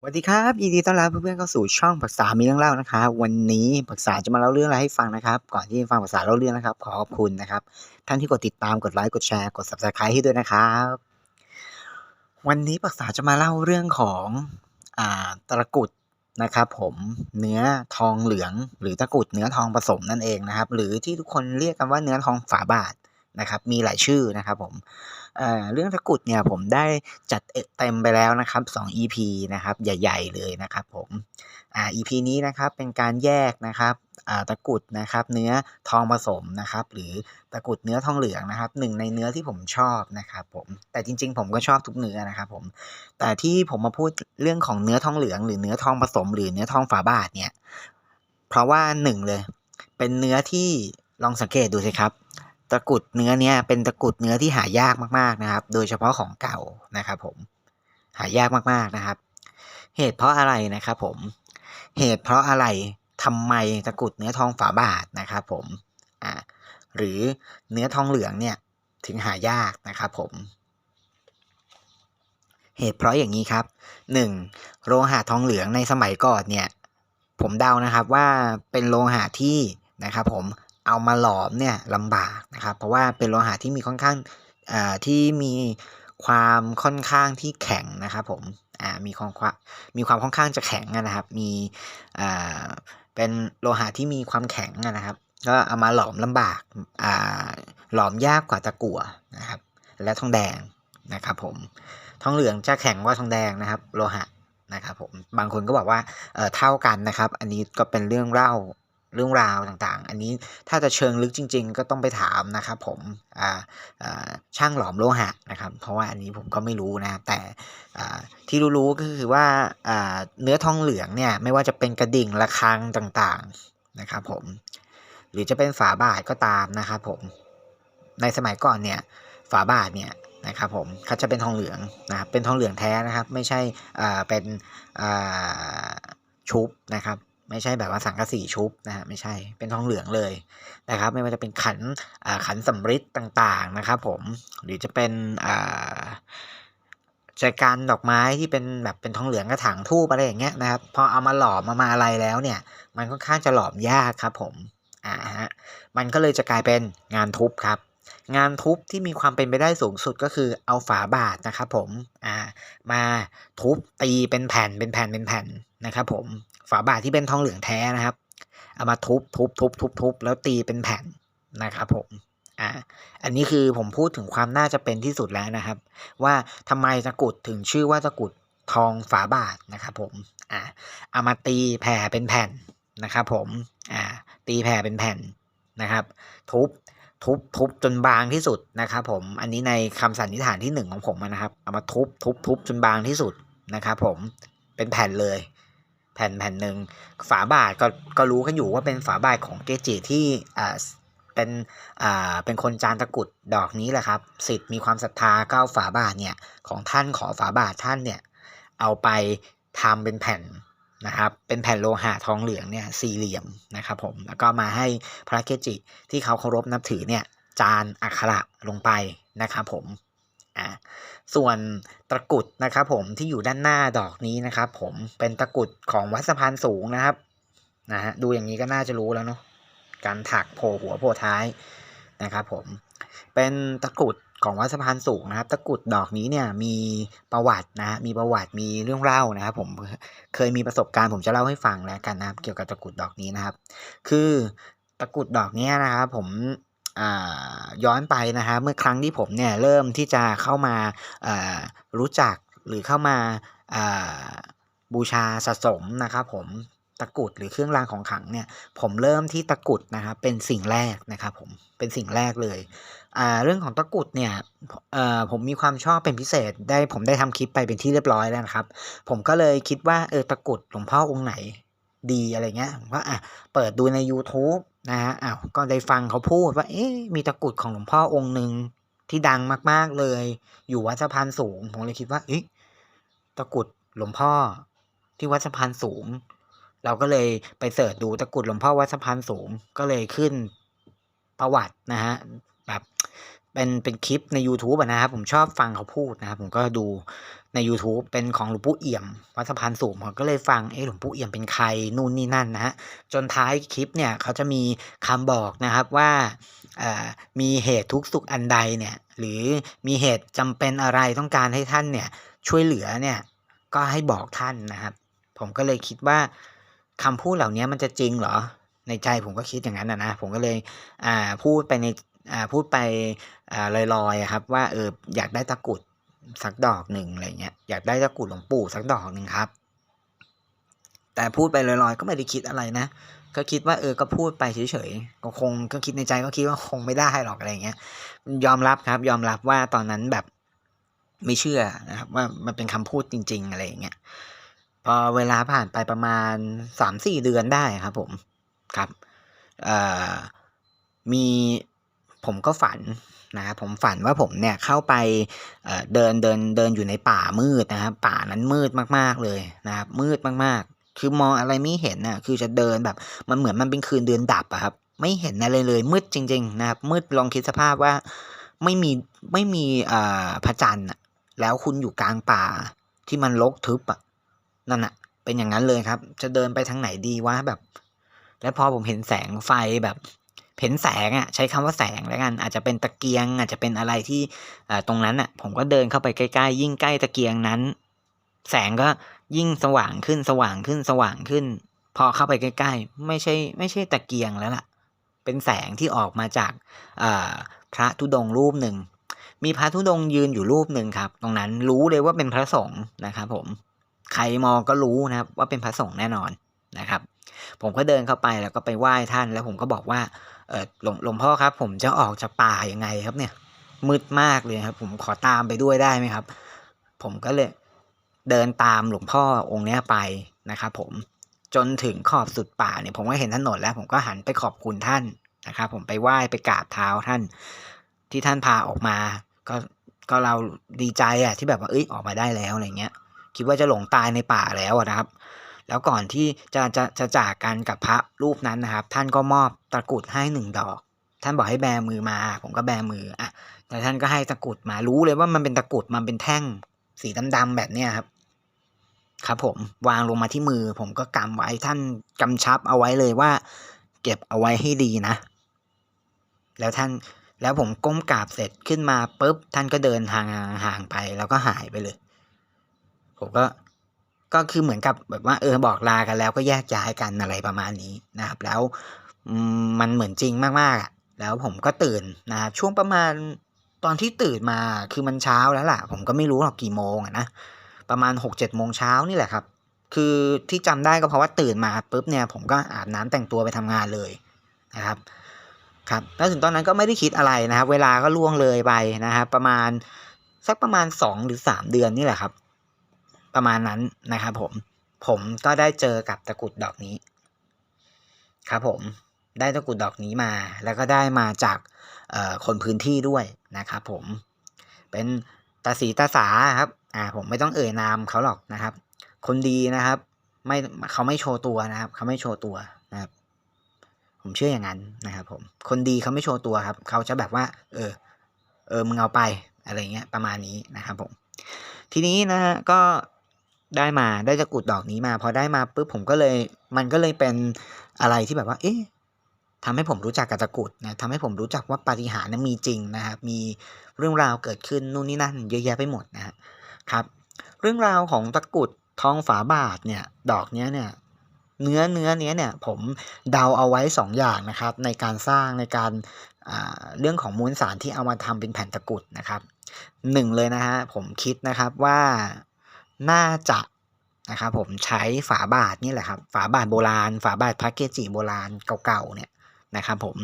สวัสดีครับยินดีต้อนรับเพื่อนๆเข้าสู่ช่องปรึกษามีเรื่องเล่านะครับวันนี้ปรึกษาจะมาเล่าเรื่องอะไรให้ฟังนะครับ ก่อนที่จะฟังปรึกษาเล่าเรื่องนะครับ ขอขอบคุณนะครับ ท่านที่กดติดตามกดไลค์กดแชร์กด subscribe ให้ด้วยนะครับ วันนี้ปรึกษาจะมาเล่าเรื่องของอ่าตะกุดนะครับ ผมเนื้อทองเหลือง หรือตะกุดเนื้อทองผสมนั่นเองนะครับ หรือที่ทุกคนเรียกกันว่าเนื้อทองฝาบาทนะครับ มีหลายชื่อนะครับ ผม เรื่องตะกุดเนี่ยผมได้จัดเอเต็มไปแล้วนะครับ 2 EP นะครับใหญ่ ๆ เลยนะครับผมอ่า EP นี้นะครับเป็นการแยกนะครับตะกุดนะครับ เนื้อทองผสมนะครับ หรือตะกุดเนื้อทองเหลืองนะครับหนึ่งในเนื้อที่ผมชอบนะครับผมแต่จริง ๆ ผมก็ชอบทุกเนื้อนะครับผมแต่ที่ผมมาพูดเรื่องของเนื้อทองเหลือง หรือเนื้อทองผสม หรือเนื้อทองฝาบาทเนี่ยเพราะว่าหนึ่งเลย เป็นเนื้อที่ลองสังเกตดูสิครับ ตะกรุดเนื้อเนี้ยเป็นตะกรุดเนื้อที่หายากมากๆนะครับ โดยเฉพาะของเก่านะครับผมหายากมากๆนะครับ เหตุเพราะอะไรนะครับผมเหตุเพราะอะไรทำไมตะกรุดเนื้อทองฝาบาทนะครับผมอ่าหรือเนื้อทองเหลืองเนี่ยถึงหายากนะครับผม เหตุเพราะอย่างนี้ครับหนึ่งโลหะทองเหลืองในสมัยก่อนเนี่ยผมเดานะครับว่าเป็นโลหะที่นะครับผม เอามาหลอมเนี่ยลำบากนะครับ เพราะว่าเป็นโลหะที่มีค่อนข้างอ่าที่มีความค่อนข้างที่แข็งนะครับผมอ่ามีความมีความค่อนข้างจะแข็งนะครับ มีอ่าเป็นโลหะที่มีความแข็งนะครับ ก็เอามาหลอมลำบากอ่าหลอมยากกว่าตะกั่วนะครับ และทองแดงนะครับ ผมทองเหลืองจะแข็งกว่าทองแดงนะครับ โลหะนะครับผมบางคนก็บอกว่าเอ่อเท่ากันนะครับ อันนี้ก็เป็นเรื่องเล่า เรื่องราวต่างๆ อันนี้ถ้าจะเชิงลึกจริง ๆ ก็ต้องไปถามนะครับผมอ่าอ่าช่างหลอมโลหะนะครับ เพราะว่าอันนี้ผมก็ไม่รู้นะแต่อ่าที่รู้ๆก็คือว่าอ่าเนื้อทองเหลืองเนี่ยไม่ว่าจะเป็นกระดิ่งระฆังต่างๆนะครับผมหรือจะเป็นฝาบาทก็ตามนะครับผมในสมัยก่อนเนี่ยฝาบาทเนี่ยนะครับผมเขาจะเป็นทองเหลืองนะครับเป็นทองเหลืองแท้นะครับ ไม่ใช่อ่าเป็นอ่าชุบนะครับ ไม่ใช่แบบว่าสังกะสีชุบนะฮะไม่ใช่เป็นทองเหลืองเลยนะครับ ไม่ว่าจะเป็นขันอ่าขันสำริดต่างๆนะครับผมหรือจะเป็นอ่าใจการดอกไม้ที่เป็นแบบเป็นทองเหลืองกระถางทูบอะไรอย่างเงี้ยนะครับพอเอามาหลอมมามาอะไรแล้วเนี่ย มันค่อนข้างจะหลอมยากครับผมอ่าฮะมันก็เลยจะกลายเป็นงานทุบครับ งานทุบที่มีความเป็นไปได้สูงสุดก็คือเอาฝาบาทนะครับผมอ่ามาทุบตีเป็นแผ่นเป็นแผ่นเป็นแผ่นนะครับผมฝาบาทที่เป็นทองเหลืองแท้นะครับ เอามาทุบทุบทุบทุบทุบแล้วตีเป็นแผ่นนะครับผมอ่าอันนี้คือผมพูดถึงความน่าจะเป็นที่สุดแล้วนะครับ ว่าทำไมตะกุดถึงชื่อว่าตะกุดทองฝาบาทนะครับผมอ่าเอามาตีแผ่เป็นแผ่นนะครับผมอ่าตีแผ่เป็นแผ่นนะครับ ทุบ ทุบทุบจนบางที่สุดนะครับผมอันนี้ในคำสันนิษฐานที่หนึ่งของผมนะครับ เอามาทุบทุบทุบจนบางที่สุดนะครับผมเป็นแผ่นเลย แผ่นแผ่นหนึ่งฝาบาทก็ก็รู้กันอยู่ว่าเป็นฝาบาทของเกจิที่อ่าเป็นอ่าเป็นคนจานตะกุดดอกนี้แหละครับสิทธิ์มีความศรัทธาก็เอาฝาบาทเนี่ยของท่านขอฝาบาทท่านเนี่ยเอาไปทำเป็นแผ่น นะครับเป็นแผ่นโลหะทองเหลืองเนี่ยสี่เหลี่ยมนะครับผมแล้วก็มาให้พระเกจิที่เขาเคารพนับถือเนี่ยจานอักขระลงไปนะครับผมอ่าส่วนตะกุดนะครับผมที่อยู่ด้านหน้าดอกนี้นะครับผมเป็นตะกุดของวัดสะพานสูงนะครับนะฮะดูอย่างนี้ก็น่าจะรู้แล้วเนาะการถักโผล่หัวโผล่ท้ายนะครับผมเป็นตะกุด ของวัดสะพานสูงนะครับ ตะกุดดอกนี้เนี่ยมีประวัตินะมีประวัติมีเรื่องเล่านะครับ ผมเคยมีประสบการณ์ผมจะเล่าให้ฟังแล้วกันนะครับ เกี่ยวกับตะกุดดอกนี้นะครับ คือตะกุดดอกนี้นะครับ ผมย้อนไปนะครับเมื่อครั้งที่ผมเนี่ยเริ่มที่จะเข้ามารู้จักหรือเข้ามาบูชาสะสมนะครับ ผมตะกุดหรือเครื่องรางของขลังเนี่ย ผมเริ่มที่ตะกุดนะครับเป็นสิ่งแรกนะครับ ผมเป็นสิ่งแรกเลย เรื่องของตะกุดเนี่ยเอ่อผมมีความชอบเป็นพิเศษได้ผมได้ทำคลิปไปเป็นที่เรียบร้อยแล้วนะครับ ผมก็เลยคิดว่าเออตะกุดหลวงพ่อองค์ไหนดีอะไรเงี้ยผมก็อะเปิดดูใน YouTube นะฮะอ้าวก็ได้ฟังเขาพูดว่าเอ๊ะมีตะกุดของหลวงพ่อองค์หนึ่งที่ดังมากๆเลย อยู่วัดสะพานสูง ผมเลยคิดว่าเอ๊ะตะกุดหลวงพ่อที่วัดสะพานสูง เราก็เลยไปเสิร์ชดูตะกุดหลวงพ่อวัดสะพานสูง ก็เลยขึ้นประวัตินะฮะแบบ เป็นเป็นคลิปในยูทูบอะนะครับ ผมชอบฟังเขาพูดนะครับผมก็ดูในยูทูบเป็นของหลวงปู่เอี่ยม วัดสะพานสูงผมก็เลยฟังเอ๊ะหลวงปู่เอี่ยมเป็นใครนู่นนี่นั่นนะครับจนท้ายคลิปเนี่ยเขาจะมีคำบอกนะครับว่าอ่ามีเหตุทุกข์สุขอันใดเนี่ยหรือมีเหตุจำเป็นอะไรต้องการให้ท่านเนี่ยช่วยเหลือเนี่ยก็ให้บอกท่านนะครับ ผมก็เลยคิดว่าคำพูดเหล่านี้มันจะจริงเหรอ?ในใจผมก็คิดอย่างนั้นอะนะผมก็เลยอ่าพูดไปใน พูดไปลอยๆอะครับ ว่าเอออยากได้ตะกรุดสักดอกหนึ่งอะไรเงี้ยอยากได้ตะกรุดหลวงปู่สักดอกหนึ่งครับ แต่พูดไปลอยๆ ก็ไม่ได้คิดอะไรนะ ก็คิดว่าเออก็พูดไปเฉยๆก็คงก็คิดในใจก็คิดว่าคงไม่ได้หรอกอะไรเงี้ย ยอมรับครับ ยอมรับว่าตอนนั้นแบบไม่เชื่อนะครับว่ามันเป็นคำพูดจริง ๆ อะไรอย่างเงี้ยพอเวลาผ่านไปประมาณ3-4เดือนได้ครับผมครับมี ผมก็ฝันนะครับผมฝันว่าผมเนี่ยเข้าไปเดินเดินเดินอยู่ในป่ามืดนะครับป่านั้นมืดมากๆเลยนะครับมืดมากๆ คือมองอะไรไม่เห็นน่ะคือจะเดินแบบมันเหมือนมันเป็นคืนเดือนดับอะครับไม่เห็นอะไรเลยมืดจริง ๆ นะครับมืดลองคิดสภาพว่าไม่มีไม่มีอ่าพระจันทร์แล้วคุณอยู่กลางป่าที่มันรกทึบอะนั่นน่ะเป็นอย่างงั้นเลยครับ จะเดินไปทางไหนดีวะแบบ แล้วพอผมเห็นแสงไฟแบบ เห็นแสงอะใช้คำว่าแสงแล้วกัน อาจจะเป็นตะเกียง อาจจะเป็นอะไรที่ตรงนั้นน่ะ ผมก็เดินเข้าไปใกล้ๆ ยิ่งใกล้ตะเกียงนั้น แสงก็ยิ่งสว่างขึ้นสว่างขึ้นสว่างขึ้น พอเข้าไปใกล้ๆ ไม่ใช่ไม่ใช่ตะเกียงแล้วล่ะ เป็นแสงที่ออกมาจากพระธุดงรูปหนึ่ง มีพระธุดงยืนอยู่รูปหนึ่งครับ ตรงนั้นรู้เลยว่าเป็นพระสงฆ์นะครับผมใครมองก็รู้นะครับ ว่าเป็นพระสงฆ์แน่นอนนะครับ ผมก็เดินเข้าไปแล้วก็ไปไหว้ท่านแล้วผมก็บอกว่า เออหลวงหลวงพ่อครับ ผมจะออกจากป่ายังไงครับเนี่ย?มืดมากเลยครับ ผมขอตามไปด้วยได้ไหมครับ?ผมก็เลยเดินตามหลวงพ่อองค์เนี้ยไปนะครับผมจนถึงขอบสุดป่าเนี่ยผมก็เห็นถนนแล้ว ผมก็หันไปขอบคุณท่านนะครับผมไปไหว้ไปกราบเท้าท่าน ที่ท่านพาออกมา ก็ก็เราดีใจอะที่แบบว่าเฮ้ยออกมาได้แล้วอะไรเงี้ย คิดว่าจะหลงตายในป่าแล้วนะครับ แล้วก่อนที่จะจะจะจากกันกับพระรูปนั้นนะครับ ท่านก็มอบตะกรุดให้1ดอก ท่านบอกให้แบมือมา ผมก็แบมืออะแล้วท่านก็ให้ตะกรุดมารู้เลยว่ามันเป็นตะกรุดมันเป็นแท่งสีดำๆแบบเนี้ยครับ ครับผมวางลงมาที่มือ ผมก็กำไว้ท่านกำชับเอาไว้เลยว่า"เก็บเอาไว้ให้ดีนะ"แล้วท่านแล้วผมก้มกราบเสร็จขึ้นมาปุ๊บท่านก็เดินทางห่างไป แล้วก็หายไปเลย ผมก็ ก็คือเหมือนกับแบบว่าเออบอกลากันแล้วก็แยกย้ายกันอะไรประมาณนี้นะครับ แล้วมันเหมือนจริงมากๆอะแล้วผมก็ตื่นนะครับช่วงประมาณตอนที่ตื่นมาคือมันเช้าแล้วล่ะ ผมก็ไม่รู้หรอกกี่โมงอะนะประมาณ6-7โมงเช้านี่แหละครับ คือที่จำได้ก็เพราะว่าตื่นมาปุ๊บเนี่ยผมก็อาบน้ำแต่งตัวไปทำงานเลยนะครับครับแล้วถึงตอนนั้นก็ไม่ได้คิดอะไรนะครับ เวลาก็ล่วงเลยไปนะครับ ประมาณสักประมาณ2หรือ3เดือนนี่แหละครับ ประมาณนั้นนะครับผมผมก็ได้เจอกับตะกรุดดอกนี้ ครับผมได้ตะกรุดดอกนี้มา แล้วก็ได้มาจากคนพื้นที่ด้วยนะครับผมเป็นตาสีตาสาครับอ่าผมไม่ต้องเอ่ยนามเขาหรอกนะครับ คนดีนะครับไม่เขาไม่โชว์ตัวนะครับ เขาไม่โชว์ตัวนะครับ ผมเชื่ออย่างงั้นนะครับ ผม คนดีเขาไม่โชว์ตัวครับ เขาจะแบบว่า เออ เออมึงเอาไปอะไรเงี้ยประมาณนี้นะครับ ผม ทีนี้นะครับก็ ได้มาได้ตะกรุดดอกนี้มา พอได้มาปุ๊บผมก็เลย มันก็เลยเป็นอะไรที่แบบว่า เอ๊ะทำให้ผมรู้จักกับตะกรุดนะทำให้ผมรู้จักว่าปาฏิหาริย์นั้นมีจริงนะครับ มีเรื่องราวเกิดขึ้นนู่นนี่นั่น เยอะแยะไปหมดนะครับครับเรื่องราวของตะกรุดทองฝาบาทเนี่ย ดอกเนี้ยเนี่ย เนื้อเนื้อเนี้ยเนี่ย ผมเดาเอาไว้2ออย่างนะครับ ในการสร้างในการอ่าเรื่องของมวลสารที่เอามาทำเป็นแผ่นตะกรุดนะครับ1เลยนะครับผมคิดนะครับว่า น่าจะนะครับผมใช้ฝาบาทนี่แหละครับฝาบาทโบราณ ฝาบาทพระเกจิโบราณเก่าๆเนี่ยนะครับผม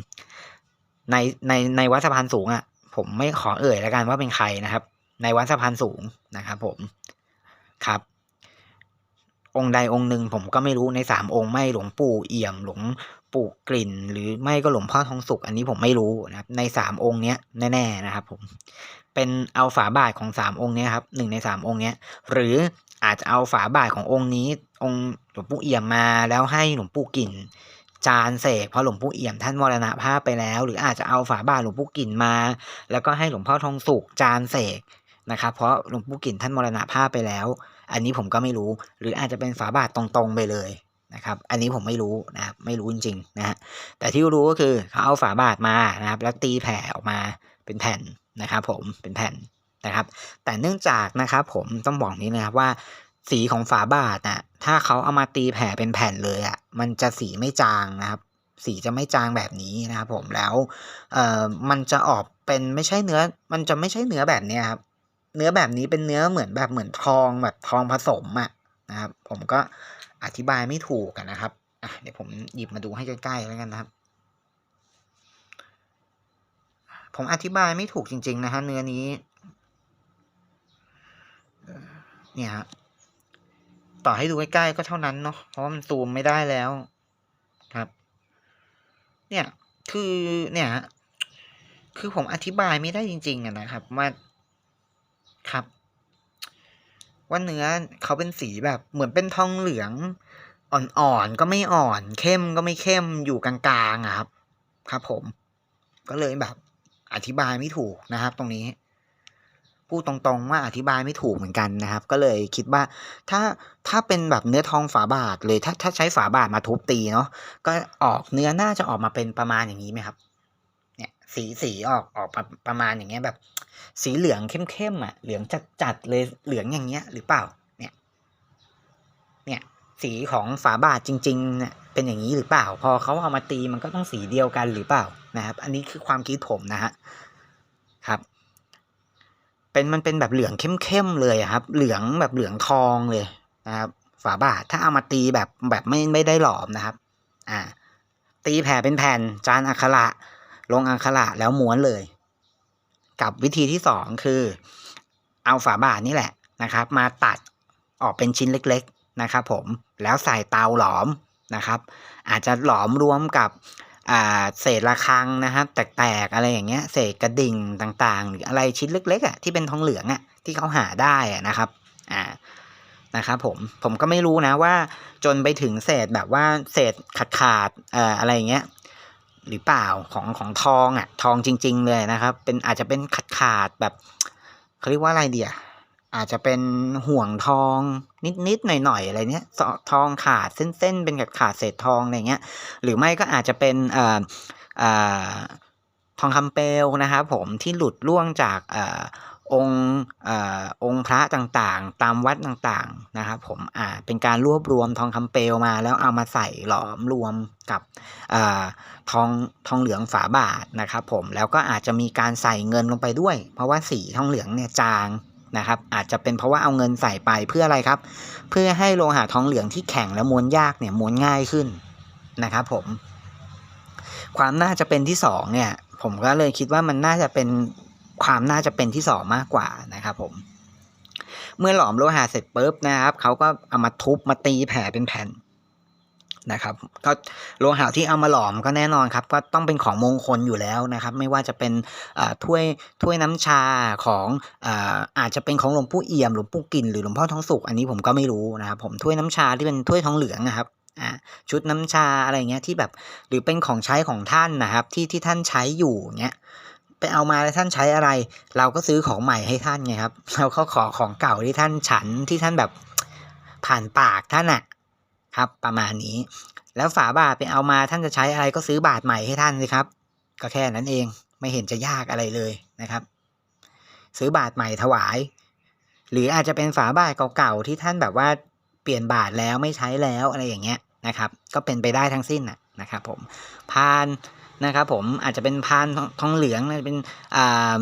ในในในวัดสะพานสูงอะผมไม่ขอเอ่ยแล้วกันว่าเป็นใครนะครับ ในวัดสะพานสูงนะครับผมครับ องค์ใดองค์หนึ่งผมก็ไม่รู้ใน3องค์ไม่หลวงปู่เอี่ยมหลวง ปู่กลิ่น หรือไม่ก็หลวงพ่อทองสุขอันนี้ผมไม่รู้นะครับ ใน3องค์เนี้ยแน่ๆนะครับผมเป็นเอาฝาบาทของ3องค์เนี้ยครับ1ใน3องค์เนี้ย หรืออาจจะเอาฝาบาทขององค์นี้ องค์หลวงปู่เอี่ยมมาแล้วให้หลวงปู่กลิ่นจานเสกเพราะหลวงปู่เอี่ยมท่านมรณภาพไปแล้ว หรืออาจจะเอาฝาบาทหลวงปู่กลิ่นมา แล้วก็ให้หลวงพ่อทองสุกจานเสกนะครับเพราะหลวงปู่กลิ่นท่านมรณภาพไปแล้ว อันนี้ผมก็ไม่รู้ หรืออาจจะเป็นฝาบาทตรงๆไปเลย นะครับ อันนี้ผมไม่รู้นะครับไม่รู้จริงๆนะฮะแต่ที่รู้ก็คือเขาเอาฝาบาทมานะครับ แล้วตีแผ่ออกมาเป็นแผ่นนะครับ ผมเป็นแผ่นนะครับ แต่เนื่องจากนะครับผมต้องบอกนี้นะครับว่าสีของฝาบาทน่ะถ้าเขาเอามาตีแผ่เป็นแผ่นเลยอะ มันจะสีไม่จางนะครับ สีจะไม่จางแบบนี้นะครับผมแล้วเอ่อมันจะออกเป็นไม่ใช่เนื้อ มันจะไม่ใช่เนื้อแบบนี้ครับ เนื้อแบบนี้เป็นเนื้อเหมือนแบบเหมือนทองแบบทองผสมอะนะครับ ผมก็ อธิบายไม่ถูกกันนะครับอะเดี๋ยวผมหยิบมาดูให้ใกล้ๆแล้วกันนะครับ ผมอธิบายไม่ถูกจริง ๆ นะฮะเนื้อนี้ เนี่ยฮะต่อให้ดูใกล้ๆก็เท่านั้นเนาะเพราะมันซูมไม่ได้แล้วครับ เนี่ยคือเนี่ยฮะคือผมอธิบายไม่ได้จริง ๆอะนะครับว่าครับ ว่าเนื้อเขาเป็นสีแบบเหมือนเป็นทองเหลือง อ่อนๆก็ไม่อ่อน เข้มก็ไม่เข้มอยู่กลางๆอะครับ ครับผม ก็เลยแบบ อธิบายไม่ถูกนะครับ ตรงนี้พูดตรงๆว่าอธิบายไม่ถูกเหมือนกันนะครับ ก็เลยคิดว่าถ้าถ้าเป็นแบบเนื้อทองฝาบาทเลยถ้าถ้าใช้ฝาบาทมาทุบตีเนาะก็ออกเนื้อน่าจะออกมาเป็นประมาณอย่างนี้ไหมครับ สีสีออกออกประประมาณอย่างเงี้ยแบบ สีเหลืองเข้มๆอะ เหลืองจัดๆเลยเหลืองอย่างเงี้ย หรือเปล่า เนี่ย เนี่ย สีของฝาบาทจริงๆเนี่ยเป็นอย่างนี้หรือเปล่า พอเขาเอามาตีมันก็ต้องสีเดียวกันหรือเปล่านะครับ อันนี้คือความคิดผมนะฮะครับ เป็นมันเป็นแบบเหลืองเข้มๆเลยอะครับ เหลืองแบบเหลืองทองเลยนะครับ ฝาบาทถ้าเอามาตีแบบแบบไม่ไม่ได้หลอมนะครับ อ่าตีแผ่เป็นแผ่นจานอักขระ ลงอักขระแล้วม้วนเลย กับวิธีที่สองคือ เอาฝาบาทนี่แหละนะครับ มาตัดออกเป็นชิ้นเล็กๆนะครับผมแล้วใส่เตาหลอมนะครับ อาจจะหลอมรวมกับเศษระฆังนะครับแตกๆอะไรอย่างเงี้ยเศษกระดิ่งต่างๆ หรืออะไรชิ้นเล็กๆอะที่เป็นทองเหลืองอะที่เขาหาได้อะนะครับอ่านะครับผมผมก็ไม่รู้นะว่าจนไปถึงเศษแบบว่าเศษขาดขาดๆอ่ออะไรเงี้ย หรือเปล่าของของทองอะ ทองจริง ๆ เลยนะครับ เป็นอาจจะเป็นขาดขาดแบบเขาเรียกว่าอะไรเดียอาจจะเป็นห่วงทองนิดๆหน่อยๆอะไรเนี้ยทองขาดเส้นๆเป็นขาดขาดเศษทองอะไรเงี้ย หรือไม่ก็อาจจะเป็นเอ่อเอ่อทองคำเปลวนะครับผมที่หลุดล่วงจากเอ่อองค์เอ่อองค์พระต่างๆ ตามวัดต่างๆนะครับผมอ่าเป็นการรวบรวมทองคำเปลวมา แล้วเอามาใส่หลอมรวมกับอ่า ทองทองเหลืองฝาบาทนะครับผมแล้วก็อาจจะมีการใส่เงินลงไปด้วย เพราะว่าสีทองเหลืองเนี่ยจางนะครับอาจจะเป็นเพราะว่าเอาเงินใส่ไปเพื่ออะไรครับ เพื่อให้โลหะทองเหลืองที่แข็งและม้วนยากเนี่ยม้วนง่ายขึ้นนะครับผมความน่าจะเป็นที่สองเนี่ยผมก็เลยคิดว่ามันน่าจะเป็นความน่าจะเป็นที่สองมากกว่านะครับผมเมื่อหลอมโลหะเสร็จปุ๊บนะครับเขาก็เอามาทุบมาตีแผ่เป็นแผ่น นะครับก็โลหะที่เอามาหลอมก็แน่นอนครับก็ต้องเป็นของมงคลอยู่แล้วนะครับ ไม่ว่าจะเป็นถ้วยถ้วยน้ำชาของอาอาจจะเป็นของหลวงปู่เอี่ยมหลวงปู่กินหรือหลวงพ่อท้องสุกอันนี้ผมก็ไม่รู้นะครับผมถ้วยน้ำชาที่เป็นถ้วยทองเหลืองนะครับชุดน้ำชาอะไรเงี้ยที่แบบหรือเป็นของใช้ของท่านนะครับที่ที่ท่านใช้อยู่เงี้ยไปเอามาแล้วท่านใช้อะไร เราก็ซื้อของใหม่ให้ท่านไงครับ เราก็ขอของเก่าที่ท่านฉันที่ท่านแบบผ่านปากท่านอะ ครับ ประมาณนี้ แล้วฝาบาทไปเอามาท่านจะใช้อะไรก็ซื้อบาทใหม่ให้ท่านสิครับ ก็แค่นั้นเองไม่เห็นจะยากอะไรเลยนะครับ ซื้อบาทใหม่ถวาย หรืออาจจะเป็นฝาบาทเก่าๆที่ท่านแบบว่าเปลี่ยนบาทแล้วไม่ใช้แล้วอะไรอย่างเงี้ยนะครับ ก็เป็นไปได้ทั้งสิ้นน่ะนะครับ ผมพานนะครับผมอาจจะเป็นพานทองเหลืองอาจจะเป็นอ่า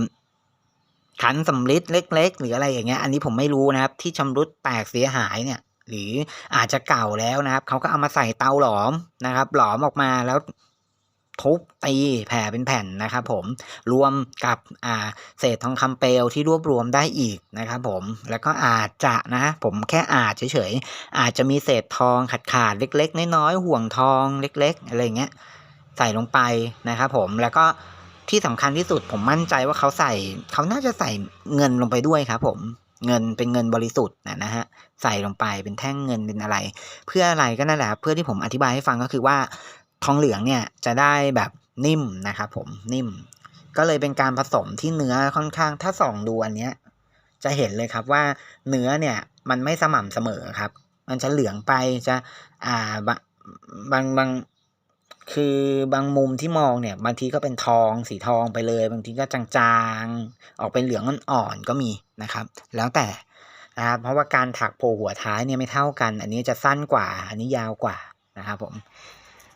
ขันสำริดเล็ก ๆ หรืออะไรอย่างเงี้ย อันนี้ผมไม่รู้นะครับ ที่ชำรุดแตกเสียหายเนี่ย หรืออาจจะเก่าแล้วนะครับเขาก็เอามาใส่เตาหลอมนะครับ หลอมออกมาแล้วทุบตีแผ่เป็นแผ่นนะครับผมรวมกับอ่าเศษทองคำเปลวที่รวบรวมได้อีกนะครับผมแล้วก็อาจจะนะผมแค่อาจเฉยๆอาจจะมีเศษทองขาดขาดๆเล็ก ๆ น้อยๆห่วงทองเล็ก ๆ อะไรเงี้ยใส่ลงไปนะครับผมแล้วก็ที่สำคัญที่สุดผมมั่นใจว่าเขาใส่เขาน่าจะใส่เงินลงไปด้วยครับผม เงินเป็นเงินบริสุทธิ์นะนะฮะใส่ลงไปเป็นแท่งเงินเป็นอะไร เพื่ออะไรก็นั่นแหละเพื่อที่ผมอธิบายให้ฟังก็คือว่าทองเหลืองเนี่ยจะได้แบบนิ่มนะครับผมนิ่ม ก็เลยเป็นการผสมที่เนื้อค่อนข้างถ้าส่องดูอันเนี้ยจะเห็นเลยครับว่าเนื้อเนี่ยมันไม่สม่ำเสมอครับ มันจะเหลืองไปจะอ่าบางบางบาง คือบางมุมที่มองเนี่ย บางทีก็เป็นทองสีทองไปเลย บางทีก็จางๆ ออกเป็นเหลืองอ่อนๆก็มีนะครับ แล้วแต่นะครับเพราะว่าการถักโผล่หัวท้ายเนี่ยไม่เท่ากัน อันนี้จะสั้นกว่า อันนี้ยาวกว่านะครับผม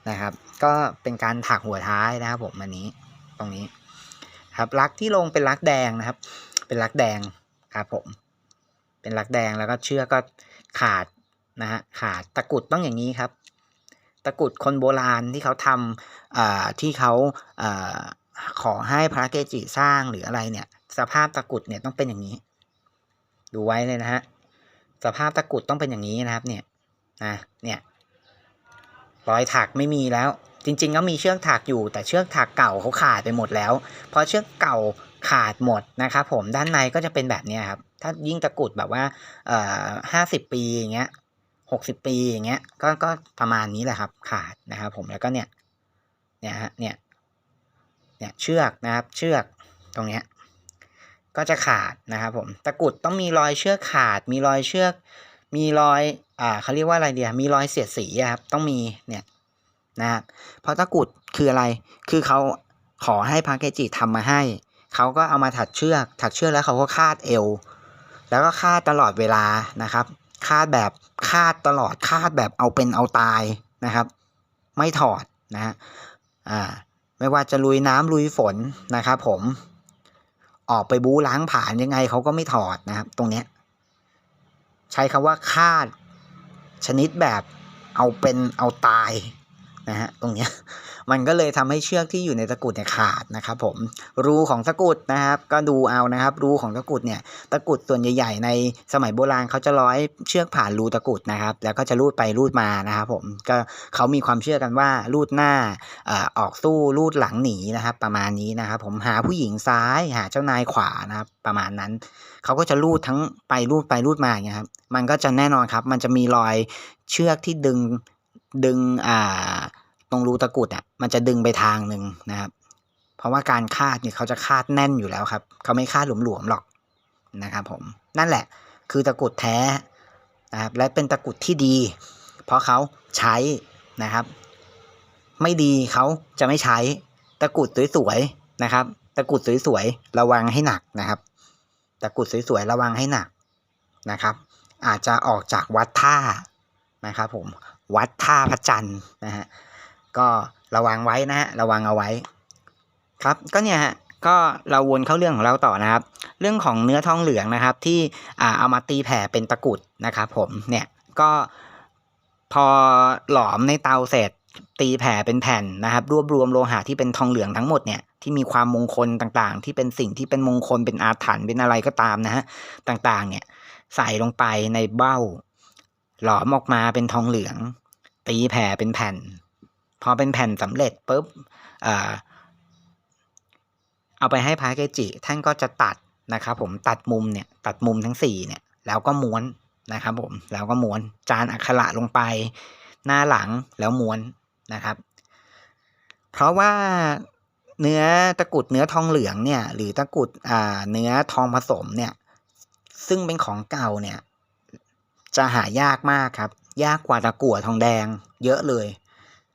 นะครับ ก็เป็นการถักหัวท้ายนะครับผมอันนี้ตรงนี้ครับลักที่ลงเป็นลักแดงนะครับ เป็นลักแดงครับผม เป็นลักแดงแล้วก็เชือกก็ขาดนะฮะขาดตะกุดต้องอย่างนี้ครับ ตะกุดคนโบราณที่เขาทำที่เขาอขอให้พระเกจิสร้างหรืออะไรเนี่ย สภาพตะกุดเนี่ยต้องเป็นอย่างนี้ ดูไว้เลยนะฮะสภาพตะกุดต้องเป็นอย่างนี้นะครับ เนี่ยนะเนี่ยรอยถักไม่มีแล้ว จริง ๆ ก็มีเชือกถักอยู่ แต่เชือกถักเก่าเขาขาดไปหมดแล้วพอเชือกเก่าขาดหมดนะครับผมด้านในก็จะเป็นแบบนี้ครับ ถ้ายิ่งตะกุดแบบว่าห้าสิบปีอย่างเงี้ย หกสิบปีอย่างเงี้ยก็ก็ประมาณนี้แหละครับ ขาดนะครับ ผมแล้วก็เนี่ยเนี่ยฮะเนี่ยเนี่ยเชือกนะครับ เชือกตรงเนี้ยก็จะขาดนะครับผมตะกุดต้องมีรอยเชือกขาด มีรอยเชือก มีรอยอ่าเขาเรียกว่าอะไรเดียมีรอยเสียดสีครับต้องมีเนี่ยนะครับเพราะตะกุดคืออะไรคือเขาขอให้พระเกจิทำมาให้เขาก็เอามาถักเชือก ถักเชือกแล้วเขาก็คาดเอว แล้วก็คาดตลอดเวลานะครับ คาดแบบคาดตลอดคาดแบบเอาเป็นเอาตายนะครับ ไม่ถอดนะฮะอ่าไม่ว่าจะลุยน้ำลุยฝนนะครับผมออกไปบูล้างผ่านยังไงเขาก็ไม่ถอดนะครับ ตรงเนี้ยใช้คำว่าคาดชนิดแบบเอาเป็นเอาตาย นะฮะตรงเนี้ยมันก็เลยทำให้เชือกที่อยู่ในตะกุดเนี่ยขาดนะครับผมรูของตะกุดนะครับก็ดูเอานะครับ รูของตะกุดเนี่ยตะกุดส่วนใหญ่ ๆ ในสมัยโบราณเขาจะร้อยเชือกผ่านรูตะกุดนะครับ แล้วก็จะรูดไปรูดมานะครับผมก็เขามีความเชื่อกันว่ารูดหน้าออกสู้รูดหลังหนีนะครับ ประมาณนี้นะครับ ผมหาผู้หญิงซ้ายหาเจ้านายขวานะครับประมาณนั้นเขาก็จะรูดทั้งไปรูดไปรูดมาอย่างเงี้ยครับมันก็จะแน่นอนครับ มันจะมีรอยเชือกที่ดึง ดึงอ่าตรงรูตะกุดอะมันจะดึงไปทางหนึ่งนะครับ เพราะว่าการคาดเนี่ยเขาจะคาดแน่นอยู่แล้วครับ เขาไม่คาดหลวมๆหรอกนะครับผมนั่นแหละคือตะกุดแท้นะครับและเป็นตะกุดที่ดี เพราะเขาใช้นะครับ ไม่ดีเขาจะไม่ใช้ตะกุดสวยๆนะครับ ตะกุดสวยๆระวังให้หนักนะครับ ตะกุดสวยๆระวังให้หนักนะครับ อาจจะออกจากวัดท่านะครับผม วัดท่าพระจันทร์นะฮะก็ระวังไว้นะฮะระวังเอาไว้ ครับก็เนี่ยฮะก็เราวนเข้าเรื่องของเราต่อนะครับ เรื่องของเนื้อทองเหลืองนะครับ ที่อ่าเอามาตีแผ่เป็นตะกุดนะครับผมเนี่ยก็พอหลอมในเตาเสร็จตีแผ่เป็นแผ่นนะครับ รวบรวมโลหะที่เป็นทองเหลืองทั้งหมดเนี่ยที่มีความมงคลต่างๆ ที่เป็นสิ่งที่เป็นมงคลเป็นอาถรรพ์เป็นอะไรก็ตามนะฮะต่างๆ เนี่ยใส่ลงไปในเบ้า หลอมออกมาเป็นทองเหลือง ตีแผ่เป็นแผ่น พอเป็นแผ่นสำเร็จปุ๊บเอาไปให้พระเกจิ ท่านก็จะตัดนะครับผมตัดมุมเนี่ยตัดมุมทั้งสี่เนี่ย แล้วก็ม้วนนะครับผมแล้วก็ม้วนจานอักขระลงไป หน้าหลังแล้วม้วนนะครับ เพราะว่าเนื้อตะกุดเนื้อทองเหลืองเนี่ย หรือตะกุดเนื้อทองผสมเนี่ย ซึ่งเป็นของเก่าเนี่ย จะหายากมากครับ ยากกว่าตะกั่วทองแดงเยอะเลย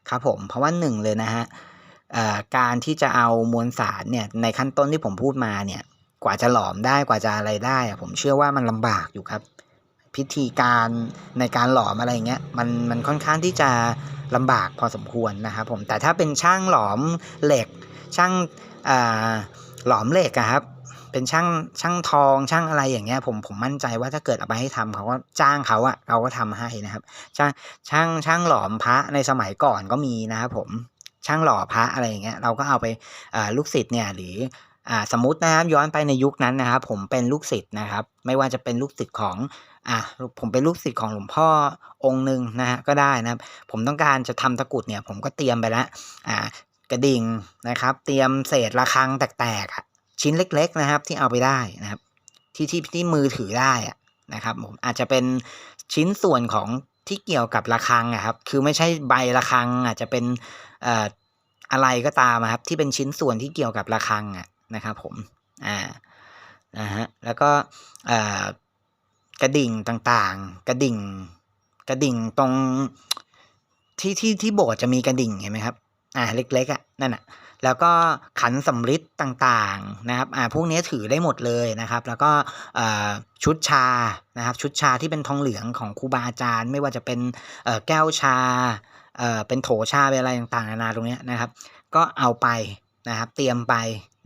ครับผมเพราะว่าหนึ่งเลยนะฮะการที่จะเอามวลสารเนี่ยในขั้นต้นที่ผมพูดมาเนี่ยกว่าจะหลอมได้กว่าจะอะไรได้อะผมเชื่อว่ามันลำบากอยู่ครับ พิธีการในการหลอมอะไรเงี้ยมันมันค่อนข้างที่จะลำบากพอสมควรนะครับผมแต่ถ้าเป็นช่างหลอมเหล็กช่างหลอมเหล็กอะครับ เป็นช่างช่างทองช่างอะไรอย่างเงี้ย ผมผมมั่นใจว่าถ้าเกิดเอาไปให้ทำเขาก็จ้างเขาอะเขาก็ทำให้นะครับ ช่างช่างช่างหลอมพระในสมัยก่อนก็มีนะครับผมช่างหล่อพระอะไรอย่างเงี้ยเราก็เอาไปลูกศิษย์เนี่ยหรืออ่าสมมตินะครับย้อนไปในยุคนั้นนะครับ ผมเป็นลูกศิษย์นะครับ ไม่ว่าจะเป็นลูกศิษย์ของอะผมเป็นลูกศิษย์ของหลวงพ่อองค์หนึ่งนะฮะก็ได้นะครับ ผมต้องการจะทำตะกรุดเนี่ย ผมก็เตรียมไปแล้วอ่ากระดิ่งนะครับ เตรียมเศษระฆังแตกๆ ชิ้นเล็ก ๆนะครับ ที่เอาไปได้นะครับ ที่ที่ที่มือถือได้อะนะครับผมอาจจะเป็นชิ้นส่วนของที่เกี่ยวกับระฆังอะครับ คือไม่ใช่ใบระฆัง อาจจะเป็นเอ่ออะไรก็ตามครับ ที่เป็นชิ้นส่วนที่เกี่ยวกับระฆังอะนะครับ ผมอ่านะฮะแล้วก็เอ่อกระดิ่งต่างๆ กระดิ่ง กระดิ่งตรงที่ที่ที่โบสถ์จะมีกระดิ่งเห็นไหมครับ อ่าเล็กๆอะนั่นอะ แล้วก็ขันสำริดต่างๆนะครับอ่าพวกนี้ถือได้หมดเลยนะครับ แล้วก็ชุดชานะครับ ชุดชาที่เป็นทองเหลืองของครูบาอาจารย์ ไม่ว่าจะเป็นแก้วชาเอ่อเป็นโถชาเป็นอะไรต่างๆนานาตรงนี้นะครับ ก็เอาไปนะครับ เตรียมไป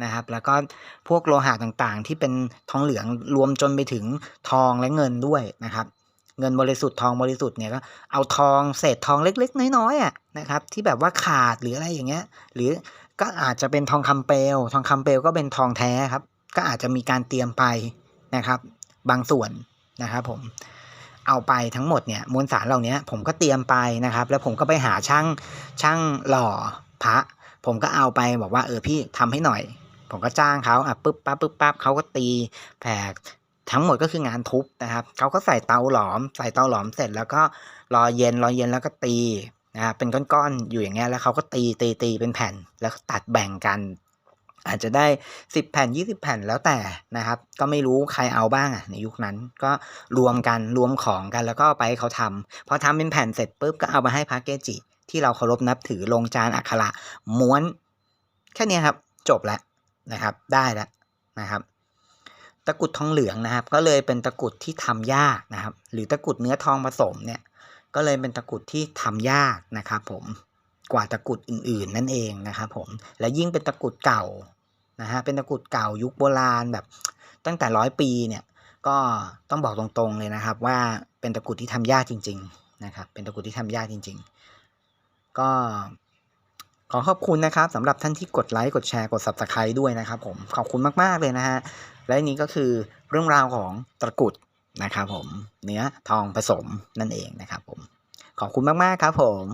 นะครับ แล้วก็พวกโลหะต่างๆ ที่เป็นทองเหลืองรวมจนไปถึงทองและเงินด้วยนะครับเงินบริสุทธิ์ทองบริสุทธิ์เนี่ยก็เอาทองเศษทองเล็ก ๆ น้อยๆอะนะครับ ที่แบบว่าขาดหรืออะไรอย่างเงี้ย หรือ ก็อาจจะเป็นทองคำเปลวทองคำเปลวก็เป็นทองแท้ครับ ก็อาจจะมีการเตรียมไปนะครับ บางส่วนนะครับ ผมเอาไปทั้งหมดเนี่ยมวลสารเหล่านี้ผมก็เตรียมไปนะครับ แล้วผมก็ไปหาช่างช่างหล่อพระ ผมก็เอาไปบอกว่าเออพี่ทำให้หน่อย ผมก็จ้างเขาอะปึ๊บปั๊บปึ๊บปั๊บเขาก็ตีแผกทั้งหมดก็คืองานทุบนะครับเขาก็ใส่เตาหลอม ใส่เตาหลอมเสร็จแล้วก็รอเย็นรอเย็นแล้วก็ตี นะครับเป็นก้อนๆอยู่อย่างเงี้ยแล้วเขาก็ตีตีตีเป็นแผ่นแล้วตัดแบ่งกัน อาจจะได้สิบแผ่นยี่สิบแผ่นแล้วแต่นะครับ ก็ไม่รู้ใครเอาบ้างอะในยุคนั้นก็รวมกันรวมของกันแล้วก็ไปให้เขาทำพอทำเป็นแผ่นเสร็จปุ๊บก็เอามาให้พระเกจิ ที่เราเคารพนับถือลงจานอักขระม้วน แค่นี้ครับ จบแล้วนะครับ ได้แล้วนะครับตะกุดทองเหลืองนะครับ ก็เลยเป็นตะกุดที่ทำยากนะครับ หรือตะกุดเนื้อทองผสมเนี่ย ก็เลยเป็นตะกรุดที่ทำยากนะครับผมกว่าตะกรุดอื่น ๆ นั่นเองนะครับผมและยิ่งเป็นตะกรุดเก่านะฮะเป็นตะกรุดเก่ายุคโบราณแบบตั้งแต่ร้อยปีเนี่ยก็ต้องบอกตรงๆเลยนะครับ ว่าเป็นตะกรุดที่ทำยากจริง ๆ นะครับ เป็นตะกรุดที่ทำยากจริง ๆ ก็ขอขอบคุณนะครับสำหรับท่านที่กดไลค์กดแชร์กด subscribe ด้วยนะครับผมขอบคุณมาก ๆ เลยนะฮะและนี่ก็คือเรื่องราวของตะกรุด นะครับผมเนื้อทองผสมนั่นเองนะครับผมขอบคุณมาก ๆ ครับผม